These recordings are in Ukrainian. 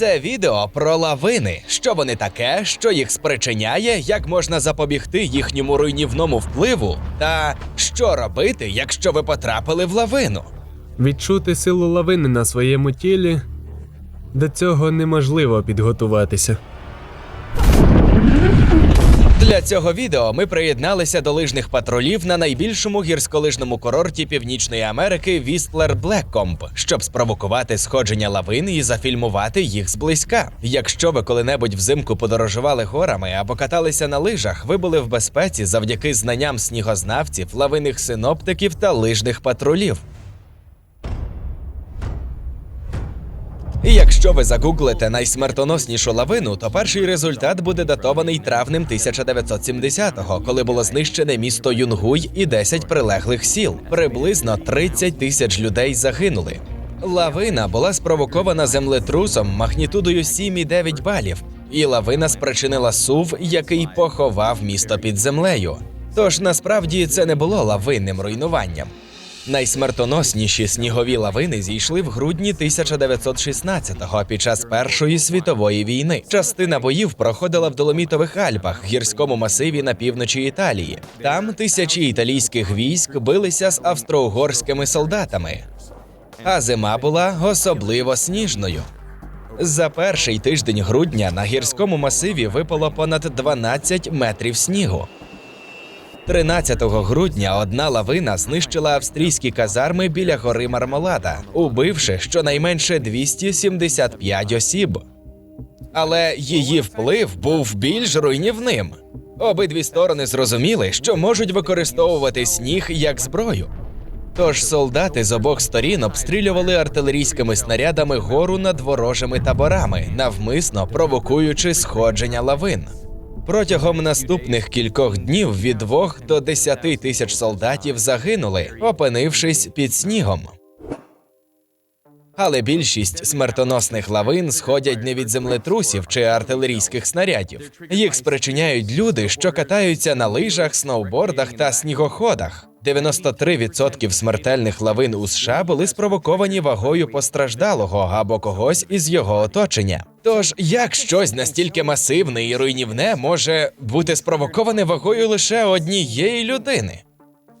Це відео про лавини, що вони таке, що їх спричиняє, як можна запобігти їхньому руйнівному впливу, та що робити, якщо ви потрапили в лавину. Відчути силу лавини на своєму тілі до цього неможливо підготуватися. Для цього відео ми приєдналися до лижних патрулів на найбільшому гірськолижному курорті Північної Америки Вістлер Блеккомп, щоб спровокувати сходження лавин і зафільмувати їх зблизька. Якщо ви коли-небудь взимку подорожували горами або каталися на лижах, ви були в безпеці завдяки знанням снігознавців, лавинних синоптиків та лижних патрулів. І якщо ви загуглите найсмертоноснішу лавину, то перший результат буде датований травнем 1970-го, коли було знищене місто Юнгуй і 10 прилеглих сіл. Приблизно 30 тисяч людей загинули. Лавина була спровокована землетрусом магнітудою 7,9 балів, і лавина спричинила сув, який поховав місто під землею. Тож насправді це не було лавинним руйнуванням. Найсмертоносніші снігові лавини зійшли в грудні 1916-го під час Першої світової війни. Частина боїв проходила в Доломітових Альпах, гірському масиві на півночі Італії. Там тисячі італійських військ билися з австро-угорськими солдатами. А зима була особливо сніжною. За перший тиждень грудня на гірському масиві випало понад 12 метрів снігу. 13 грудня одна лавина знищила австрійські казарми біля гори Мармолада, убивши щонайменше 275 осіб. Але її вплив був більш руйнівним. Обидві сторони зрозуміли, що можуть використовувати сніг як зброю. Тож солдати з обох сторін обстрілювали артилерійськими снарядами гору над ворожими таборами, навмисно провокуючи сходження лавин. Протягом наступних кількох днів від 2 до 10 тисяч солдатів загинули, опинившись під снігом. Але більшість смертоносних лавин сходять не від землетрусів чи артилерійських снарядів. Їх спричиняють люди, що катаються на лижах, сноубордах та снігоходах. 93% смертельних лавин у США були спровоковані вагою постраждалого або когось із його оточення. Тож як щось настільки масивне і руйнівне може бути спровоковане вагою лише однієї людини?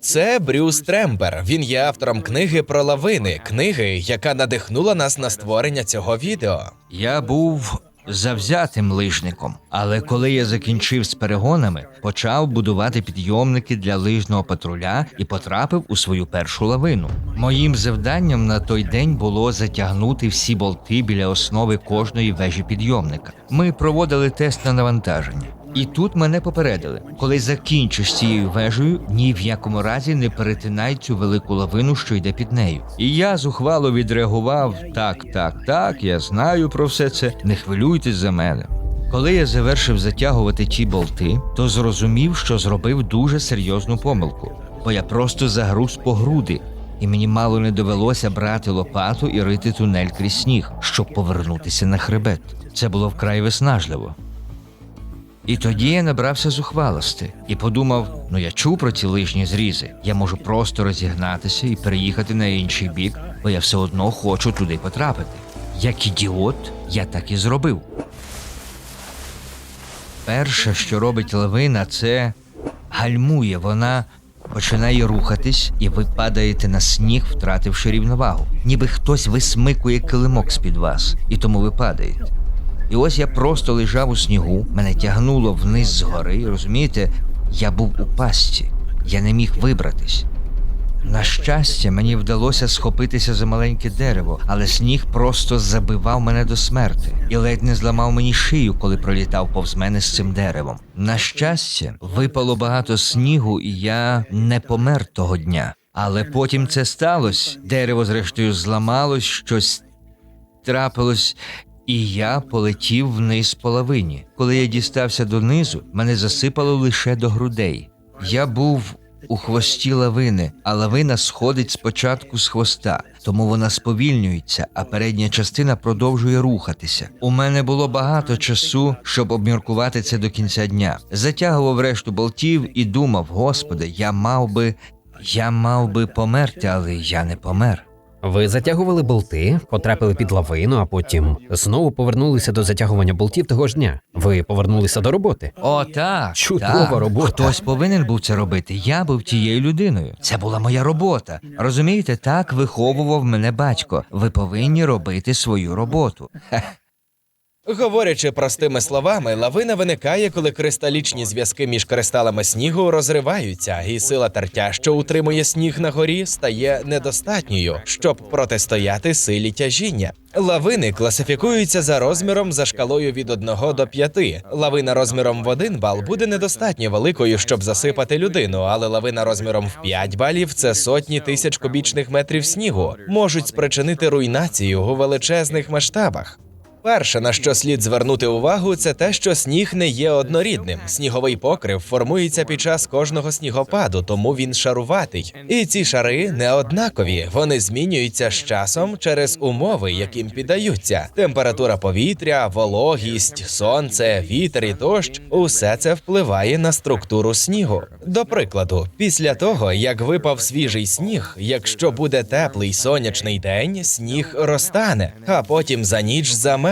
Це Брюс Трембер. Він є автором книги про лавини, книги, яка надихнула нас на створення цього відео. Я був завзятим лижником, але коли я закінчив з перегонами, почав будувати підйомники для лижного патруля і потрапив у свою першу лавину. Моїм завданням на той день було затягнути всі болти біля основи кожної вежі підйомника. Ми проводили тест на навантаження. І тут мене попередили, коли закінчиш цією вежею, ні в якому разі не перетинай цю велику лавину, що йде під нею. І я зухвало відреагував: так, так, так, я знаю про все це. Не хвилюйтесь за мене. Коли я завершив затягувати ті болти, то зрозумів, що зробив дуже серйозну помилку, бо я просто загруз по груди, і мені мало не довелося брати лопату і рити тунель крізь сніг, щоб повернутися на хребет. Це було вкрай виснажливо. І тоді я набрався зухвалости і подумав: ну я чув про ці лижні зрізи. Я можу просто розігнатися і переїхати на інший бік, бо я все одно хочу туди потрапити. Як ідіот, я так і зробив. Перше, що робить лавина, це гальмує. Вона починає рухатись, і ви падаєте на сніг, втративши рівновагу. Ніби хтось висмикує килимок з-під вас, і тому ви падаєте. І ось я просто лежав у снігу, мене тягнуло вниз з гори, розумієте, я був у пастці, я не міг вибратись. На щастя, мені вдалося схопитися за маленьке дерево, але сніг просто забивав мене до смерти і ледь не зламав мені шию, коли пролітав повз мене з цим деревом. На щастя, випало багато снігу, і я не помер того дня. Але потім це сталося. Дерево, зрештою, зламалось, щось трапилось, і я полетів вниз по лавині. Коли я дістався донизу, мене засипало лише до грудей. Я був у хвості лавини, а лавина сходить спочатку з хвоста, тому вона сповільнюється, а передня частина продовжує рухатися. У мене було багато часу, щоб обміркувати це до кінця дня. Затягував решту болтів і думав: Господи, я мав би, я мав би померти, але я не помер. Ви затягували болти, потрапили під лавину, а потім знову повернулися до затягування болтів того ж дня. Ви повернулися до роботи. О, так. Чудова так. робота. Хтось повинен був це робити. Я був тією людиною. Це була моя робота. Розумієте, так виховував мене батько. Ви повинні робити свою роботу. Говорячи простими словами, лавина виникає, коли кристалічні зв'язки між кристалами снігу розриваються, і сила тертя, що утримує сніг на горі, стає недостатньою, щоб протистояти силі тяжіння. Лавини класифікуються за розміром за шкалою від 1 до 5. Лавина розміром в 1 бал буде недостатньо великою, щоб засипати людину, але лавина розміром в 5 балів це сотні тисяч кубічних метрів снігу, можуть спричинити руйнацію у величезних масштабах. Перше, на що слід звернути увагу, це те, що сніг не є однорідним. Сніговий покрив формується під час кожного снігопаду, тому він шаруватий. І ці шари не однакові. Вони змінюються з часом через умови, яким піддаються: температура повітря, вологість, сонце, вітер і дощ усе це впливає на структуру снігу. До прикладу, після того як випав свіжий сніг, якщо буде теплий сонячний день, сніг розтане, а потім за ніч замерзне,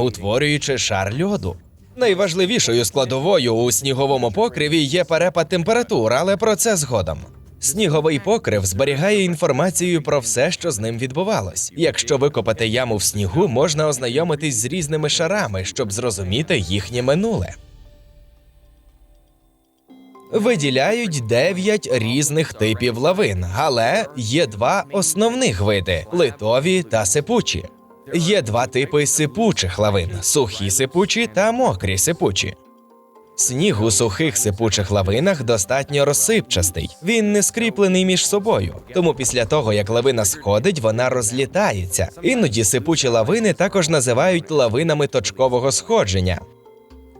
утворюючи шар льоду. Найважливішою складовою у сніговому покриві є перепад температур, але про це згодом. Сніговий покрив зберігає інформацію про все, що з ним відбувалось. Якщо викопати яму в снігу, можна ознайомитись з різними шарами, щоб зрозуміти їхнє минуле. Виділяють 9 різних типів лавин, але є два основних види литові та сипучі. Є два типи сипучих лавин: сухі сипучі та мокрі сипучі. Сніг у сухих сипучих лавинах достатньо розсипчастий. Він не скріплений між собою. Тому після того, як лавина сходить, вона розлітається. Іноді сипучі лавини також називають лавинами точкового сходження.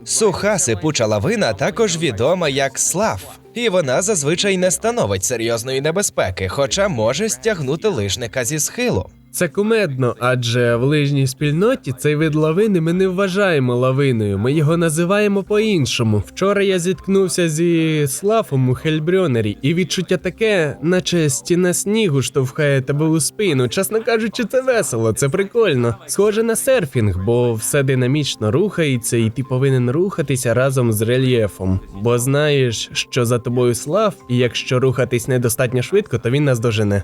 Суха сипуча лавина також відома як слав, і вона зазвичай не становить серйозної небезпеки, хоча може стягнути лижника зі схилу. Це кумедно, адже в лижній спільноті цей вид лавини ми не вважаємо лавиною, ми його називаємо по-іншому. Вчора я зіткнувся зі слафом у Хельбрьонері, і відчуття таке, наче стіна снігу штовхає тебе у спину. Чесно кажучи, це весело, це прикольно. Схоже на серфінг, бо все динамічно рухається, і ти повинен рухатися разом з рельєфом. Бо знаєш, що за тобою слав, і якщо рухатись недостатньо швидко, то він нас дожене.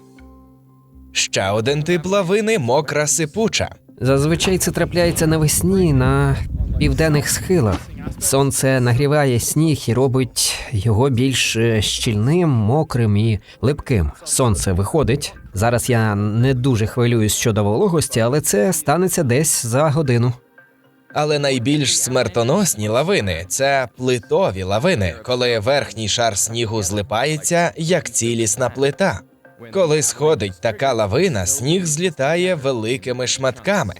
Ще один тип лавини мокра сипуча. Зазвичай це трапляється навесні на південних схилах. Сонце нагріває сніг і робить його більш щільним, мокрим і липким. Сонце виходить. Зараз я не дуже хвилююсь щодо вологості, але це станеться десь за годину. Але найбільш смертоносні лавини це плитові лавини, коли верхній шар снігу злипається як цілісна плита. Коли сходить така лавина, сніг злітає великими шматками.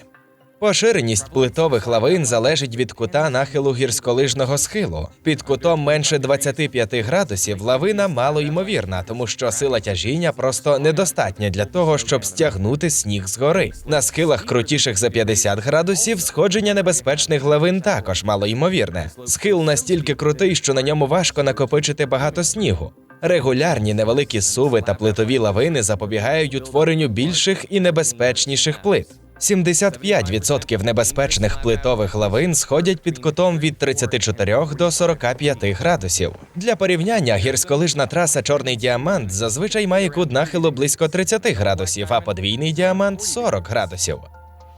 Поширеність плитових лавин залежить від кута нахилу гірськолижного схилу. Під кутом менше 25 градусів лавина мало ймовірна, тому що сила тяжіння просто недостатня для того, щоб стягнути сніг з гори. На схилах крутіших за 50 градусів сходження небезпечних лавин також мало ймовірне. Схил настільки крутий, що на ньому важко накопичити багато снігу. Регулярні невеликі суви та плитові лавини запобігають утворенню більших і небезпечніших плит. 75% небезпечних плитових лавин сходять під кутом від 34 до 45 градусів. Для порівняння гірськолижна траса Чорний діамант зазвичай має кут нахилу близько 30 градусів, а подвійний діамант 40 градусів.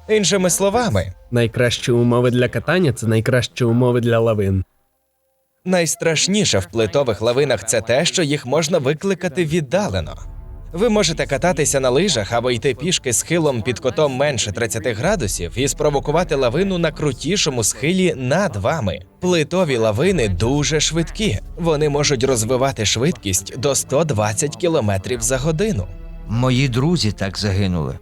Іншими словами, Найкращі умови для катання це найкращі умови для лавин. Найстрашніше в плитових лавинах це те, що їх можна викликати віддалено. Ви можете кататися на лижах або йти пішки схилом під котом менше 30 градусів і спровокувати лавину на крутішому схилі над вами. Плитові лавини дуже швидкі. Вони можуть розвивати швидкість до 120 км за годину. Мої друзі так загинули.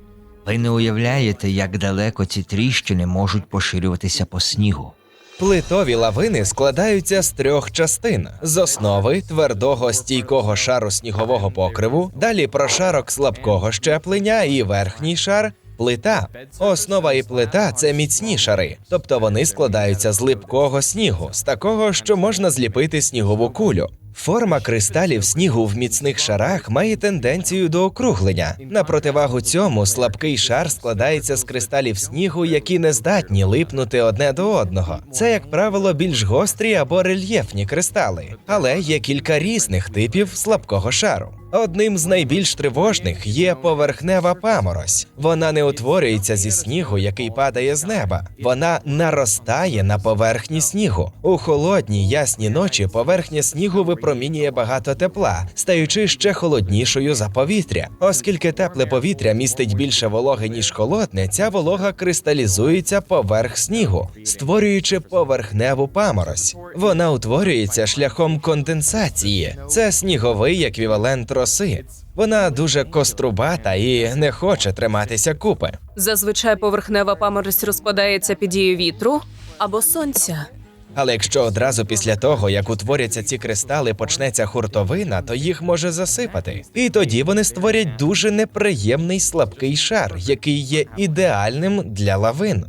Ви не уявляєте, як далеко ці тріщини можуть поширюватися по снігу. Плитові лавини складаються з трьох частин: з основи твердого стійкого шару снігового покриву, далі прошарок слабкого щеплення і верхній шар. Плита. Основа і плита це міцні шари, тобто вони складаються з липкого снігу, з такого, що можна зліпити снігову кулю. Форма кристалів снігу в міцних шарах має тенденцію до округлення. На противагу цьому слабкий шар складається з кристалів снігу, які не здатні липнути одне до одного. Це, як правило, більш гострі або рельєфні кристали, але є кілька різних типів слабкого шару. Одним з найбільш тривожних є поверхнева паморозь. Вона не утворюється зі снігу, який падає з неба. Вона наростає на поверхні снігу. У холодні ясні ночі поверхня снігу випромінює багато тепла, стаючи ще холоднішою за повітря. Оскільки тепле повітря містить більше вологи ніж холодне, ця волога кристалізується поверх снігу, створюючи поверхневу паморозь. Вона утворюється шляхом конденсації. Це сніговий еквівалент роси. Вона дуже кострубата і не хоче триматися купи. Зазвичай поверхнева паморозь розпадається під дією вітру або сонця. Але якщо одразу після того, як утворяться ці кристали, почнеться хуртовина, то їх може засипати. І тоді вони створять дуже неприємний слабкий шар, який є ідеальним для лавин.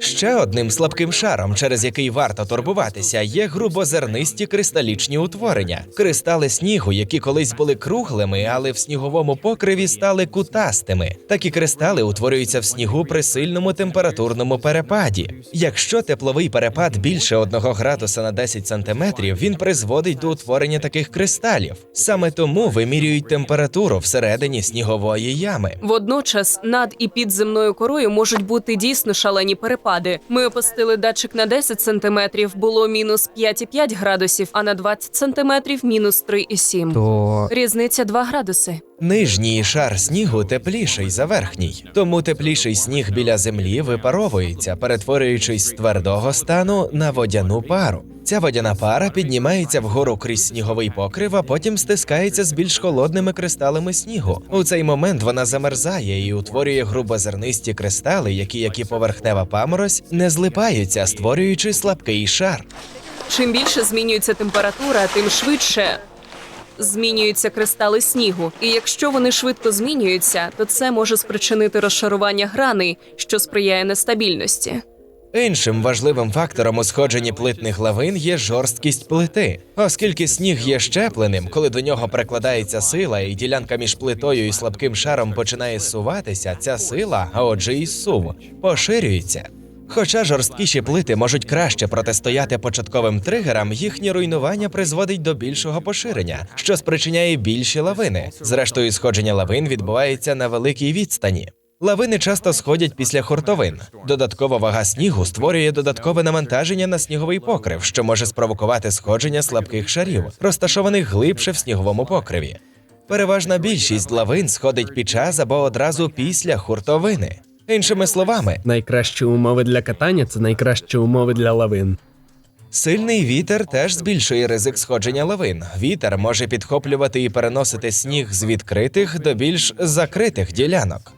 Ще одним слабким шаром, через який варто турбуватися, є грубозернисті кристалічні утворення, кристали снігу, які колись були круглими, але в сніговому покриві стали кутастими. Такі кристали утворюються в снігу при сильному температурному перепаді. Якщо тепловий перепад більше 1 градуса на 10 сантиметрів, він призводить до утворення таких кристалів. Саме тому вимірюють температуру всередині снігової ями. Водночас над і під земною корою можуть бути дійсно шалені перепади. Ми опустили датчик на 10 сантиметрів, було мінус 5,5 градусів, а на 20 сантиметрів мінус 3,7. То Різниця 2 градуси. Нижній шар снігу тепліший за верхній, тому тепліший сніг біля землі випаровується, перетворюючись з твердого стану на водяну пару. Ця водяна пара піднімається вгору крізь сніговий покрив, а потім стискається з більш холодними кристалами снігу. У цей момент вона замерзає і утворює грубозернисті кристали, які, як і поверхнева паморозь, не злипаються, створюючи слабкий шар. Чим більше змінюється температура, тим швидше змінюються кристали снігу. І якщо вони швидко змінюються, то це може спричинити розшарування граней, що сприяє нестабільності. Іншим важливим фактором у сходженні плитних лавин є жорсткість плити, оскільки сніг є щепленим, коли до нього прикладається сила, і ділянка між плитою і слабким шаром починає суватися, ця сила, а отже, і сув, поширюється. Хоча жорсткіші плити можуть краще протистояти початковим тригерам, їхнє руйнування призводить до більшого поширення, що спричиняє більші лавини. Зрештою, сходження лавин відбувається на великій відстані. Лавини часто сходять після хуртовин. Додаткова вага снігу створює додаткове навантаження на сніговий покрив, що може спровокувати сходження слабких шарів, розташованих глибше в сніговому покриві. Переважна більшість лавин сходить під час або одразу після хуртовини. Іншими словами, Найкращі умови для катання це найкращі умови для лавин. Сильний вітер теж збільшує ризик сходження лавин. Вітер може підхоплювати і переносити сніг з відкритих до більш закритих ділянок.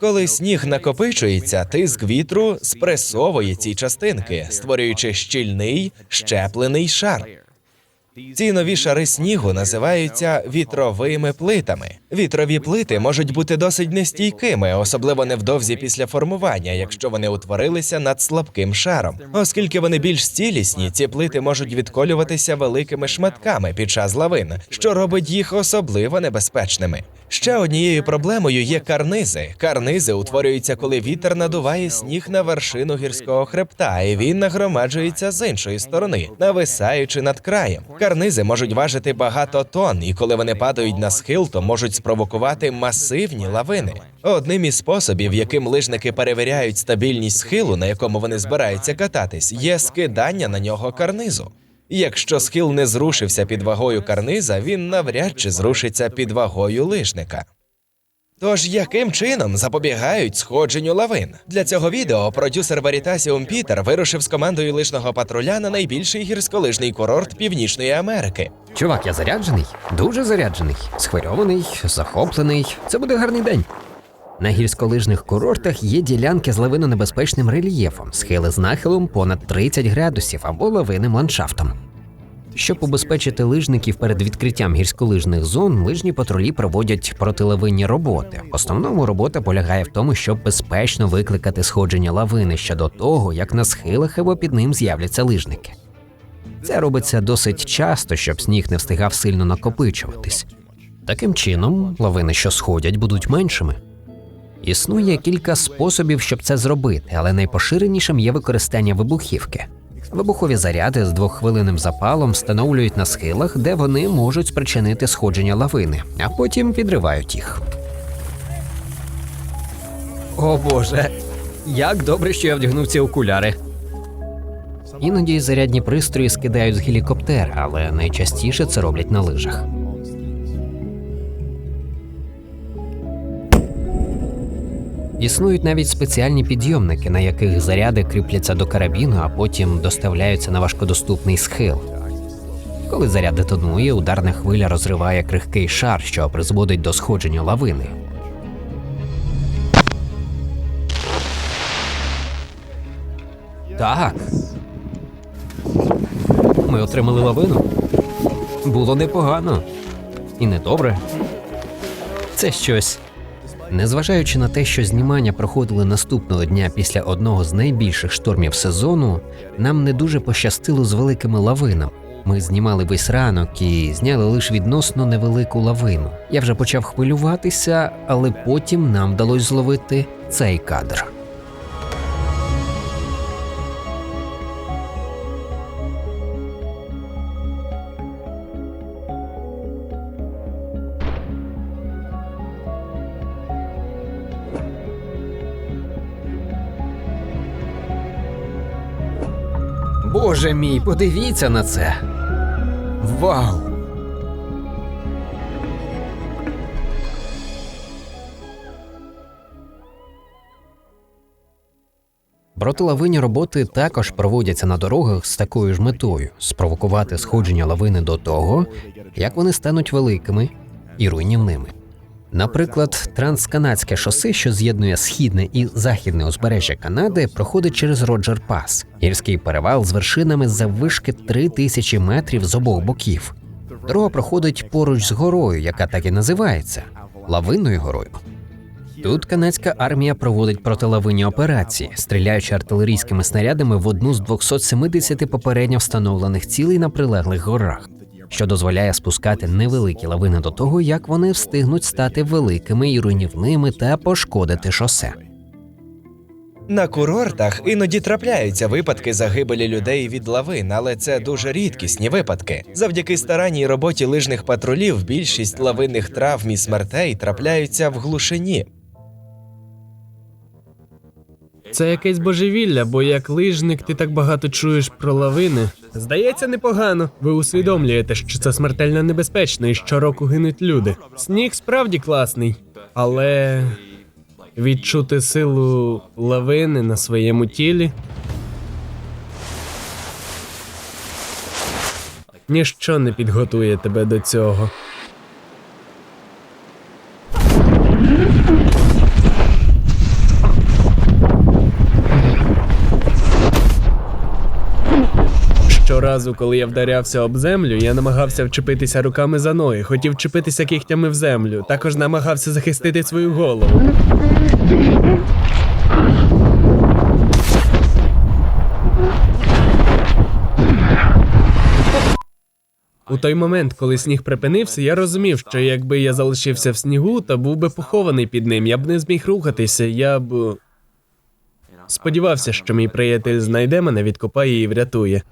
Коли сніг накопичується, тиск вітру спресовує ці частинки, створюючи щільний щеплений шар. Ці нові шари снігу називаються вітровими плитами. Вітрові плити можуть бути досить нестійкими, особливо невдовзі після формування, якщо вони утворилися над слабким шаром. Оскільки вони більш цілісні, ці плити можуть відколюватися великими шматками під час лавин, що робить їх особливо небезпечними. Ще однією проблемою є карнизи. Карнизи утворюються, коли вітер надуває сніг на вершину гірського хребта, і він нагромаджується з іншої сторони, нависаючи над краєм. Карнизи можуть важити багато тонн, і коли вони падають на схил, то можуть спровокувати масивні лавини. Одним із способів, яким лижники перевіряють стабільність схилу, на якому вони збираються кататись, є скидання на нього карнизу. Якщо схил не зрушився під вагою карниза, він навряд чи зрушиться під вагою лижника. Тож яким чином запобігають сходженню лавин? Для цього відео продюсер Veritasium Пітер вирушив з командою лижного патруля на найбільший гірськолижний курорт Північної Америки. чувак, я заряджений, дуже заряджений, схвильований, захоплений. Це буде гарний день. На гірськолижних курортах є ділянки з лавинонебезпечним рельєфом, схили з нахилом понад 30 градусів або лавинним ландшафтом. Щоб убезпечити лижників перед відкриттям гірськолижних зон, лижні патрулі проводять протилавинні роботи. В основному робота полягає в тому, щоб безпечно викликати сходження лавини ще до того, як на схилах або під ним з'являться лижники. Це робиться досить часто, щоб сніг не встигав сильно накопичуватись. Таким чином, лавини, що сходять, будуть меншими. Існує кілька способів, щоб це зробити, але найпоширенішим є використання вибухівки. Вибухові заряди з двоххвилинним запалом встановлюють на схилах, де вони можуть спричинити сходження лавини, а потім підривають їх. О Боже, як добре, що я вдягнув ці окуляри. Іноді зарядні пристрої скидають з гелікоптера, але найчастіше це роблять на лижах. Існують навіть спеціальні підйомники, на яких заряди кріпляться до карабіну, а потім доставляються на важкодоступний схил. Коли заряд детонує, ударна хвиля розриває крихкий шар, що призводить до сходження лавини. Так. Ми отримали лавину. Було непогано. І недобре. Це щось. Незважаючи на те, що знімання проходили наступного дня після одного з найбільших штормів сезону, нам не дуже пощастило з великими лавинами. Ми знімали весь ранок і зняли лише відносно невелику лавину. Я вже почав хвилюватися, але потім нам вдалося зловити цей кадр. Боже мій, подивіться на це. Вау! Протилавинні роботи також проводяться на дорогах з такою ж метою спровокувати сходження лавини до того, як вони стануть великими і руйнівними. Наприклад, трансканадське шосе, що з'єднує східне і західне узбережжя Канади, проходить через Роджер Пас, гірський перевал з вершинами заввишки 3000 метрів з обох боків. Дорога проходить поруч з горою, яка так і називається лавинною горою. Тут канадська армія проводить протилавинні операції, стріляючи артилерійськими снарядами в одну з 270 попередньо встановлених цілей на прилеглих горах, що дозволяє спускати невеликі лавини до того, як вони встигнуть стати великими і руйнівними та пошкодити шосе. На курортах іноді трапляються випадки загибелі людей від лавин, але це дуже рідкісні випадки. Завдяки старанній роботі лижних патрулів більшість лавинних травм і смертей трапляються в глушині. Це якесь божевілля, бо як лижник ти так багато чуєш про лавини. Здається, непогано. Ви усвідомлюєте, що це смертельно небезпечно і щороку гинуть люди. Сніг справді класний, але відчути силу лавини на своєму тілі. Ніщо не підготує тебе до цього. Щоразу, коли я вдарявся об землю, я намагався вчепитися руками за ноги, хотів вчепитися кігтями в землю. Також намагався захистити свою голову. У той момент, коли сніг припинився, я розумів, що якби я залишився в снігу, то був би похований під ним. Я б не зміг рухатися. Я б сподівався, що мій приятель знайде мене, відкопає і врятує.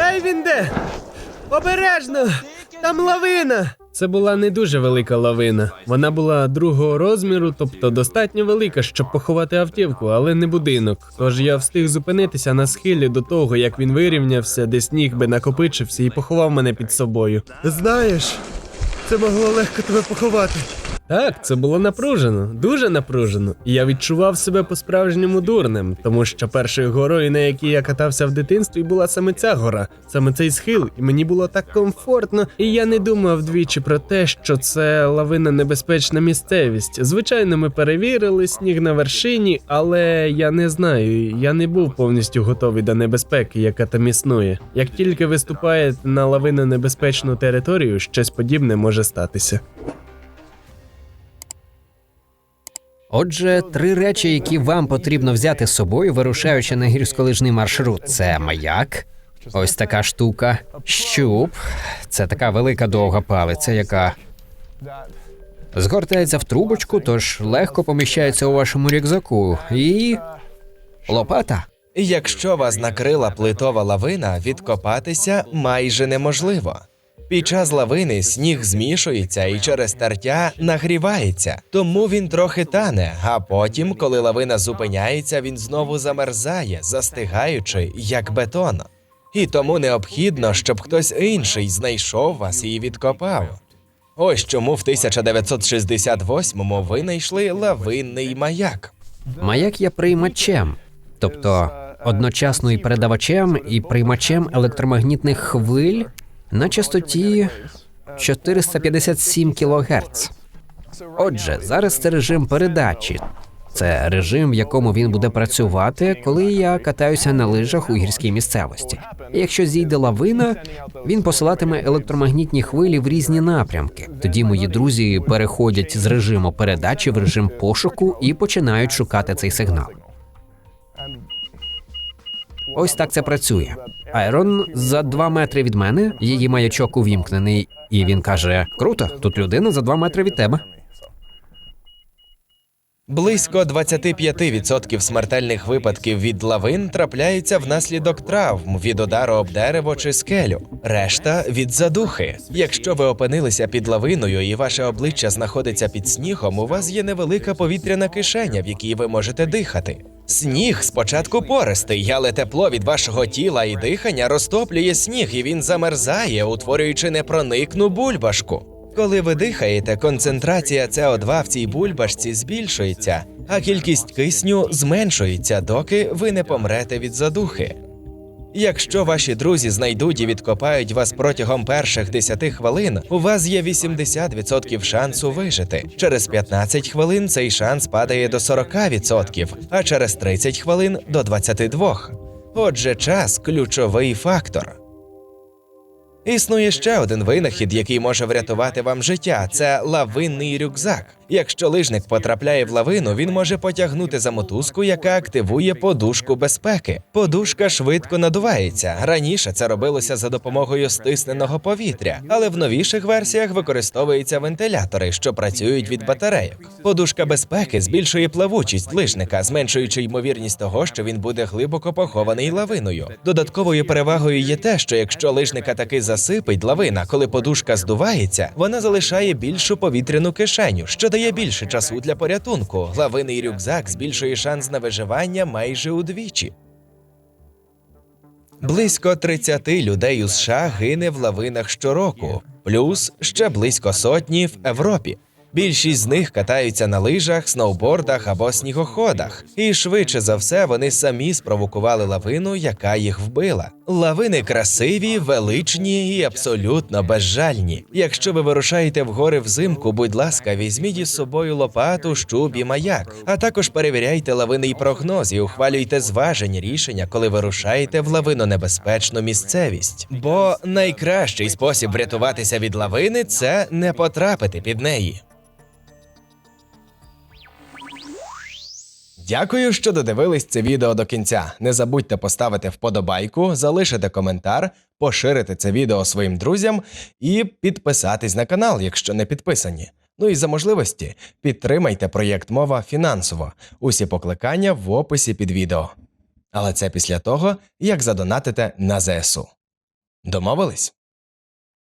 Ей, він де? Обережно! Там лавина! Це була не дуже велика лавина. Вона була другого розміру, тобто достатньо велика, щоб поховати автівку, але не будинок. Тож я встиг зупинитися на схилі до того, як він вирівнявся, де сніг би накопичився і поховав мене під собою. Знаєш, це могло легко тебе поховати. Так, це було напружено, дуже напружено. Я відчував себе по-справжньому дурним, тому що першою горою, на якій я катався в дитинстві, була саме ця гора, саме цей схил, і мені було так комфортно, і я не думав двічі про те, що це лавина небезпечна місцевість. Звичайно, ми перевірили сніг на вершині, але я не знаю, я не був повністю готовий до небезпеки, яка там існує. Як тільки виступаєте на лавину небезпечну територію, щось подібне може статися. Отже, три речі, які вам потрібно взяти з собою, вирушаючи на гірськолижний маршрут, це маяк, ось така штука, щуп, це така велика довга палиця, яка згортається в трубочку, тож легко поміщається у вашому рюкзаку, і лопата. Якщо вас накрила плитова лавина, відкопатися майже неможливо. Під час лавини сніг змішується і через тертя нагрівається, тому він трохи тане. А потім, коли лавина зупиняється, він знову замерзає, застигаючи як бетон. І тому необхідно, щоб хтось інший знайшов вас і відкопав. Ось чому в 1968-му винайшли лавинний маяк. Маяк є приймачем, тобто одночасно і передавачем, і приймачем електромагнітних хвиль на частоті 457 кГц. Отже, зараз це режим передачі. Це режим, в якому він буде працювати, коли я катаюся на лижах у гірській місцевості. Якщо зійде лавина, він посилатиме електромагнітні хвилі в різні напрямки. Тоді мої друзі переходять з режиму передачі в режим пошуку і починають шукати цей сигнал. Ось так це працює. Айрон за два метри від мене, її маячок увімкнений, і він каже: Круто, тут людина за два метри від тебе. Близько 25% смертельних випадків від лавин трапляються внаслідок травм від удару об дерево чи скелю, решта від задухи. Якщо ви опинилися під лавиною і ваше обличчя знаходиться під снігом, у вас є невелика повітряна кишеня, в якій ви можете дихати. Сніг спочатку пористий, але тепло від вашого тіла і дихання розтоплює сніг, і він замерзає, утворюючи непроникну бульбашку. Коли ви дихаєте, концентрація СО2 в цій бульбашці збільшується, а кількість кисню зменшується, доки ви не помрете від задухи. Якщо ваші друзі знайдуть і відкопають вас протягом перших 10 хвилин, у вас є 80% шансу вижити. Через 15 хвилин цей шанс падає до 40%, а через 30 хвилин до 22%. Отже, час ключовий фактор. Існує ще один винахід, який може врятувати вам життя. Це лавинний рюкзак. Якщо лижник потрапляє в лавину, він може потягнути за мотузку, яка активує подушку безпеки. Подушка швидко надувається. Раніше це робилося за допомогою стисненого повітря, але в новіших версіях використовуються вентилятори, що працюють від батарейок. Подушка безпеки збільшує плавучість лижника, зменшуючи ймовірність того, що він буде глибоко похований лавиною. Додатковою перевагою є те, що якщо лижника таки засипить лавина, коли подушка здувається, вона залишає більшу повітряну кишеню, що дає більше часу для порятунку. Лавинний рюкзак збільшує шанс на виживання майже удвічі. Близько 30 людей у США гине в лавинах щороку, плюс ще близько сотні в Європі. Більшість з них катаються на лижах, сноубордах або снігоходах, і швидше за все вони самі спровокували лавину, яка їх вбила. Лавини красиві, величні і абсолютно безжальні. Якщо ви вирушаєте в гори взимку, будь ласка, візьміть із собою лопату, щуб і маяк, а також перевіряйте лавинний прогноз і ухвалюйте зважені рішення, коли вирушаєте в лавинонебезпечну місцевість. Бо найкращий спосіб врятуватися від лавини це не потрапити під неї. Дякую, що додивились це відео до кінця. Не забудьте поставити вподобайку, залишити коментар, поширити це відео своїм друзям і підписатись на канал, якщо не підписані. Ну і за можливості підтримайте проєкт мова фінансово. Усі покликання в описі під відео. Але це після того, як задонатите на ЗСУ. Домовились?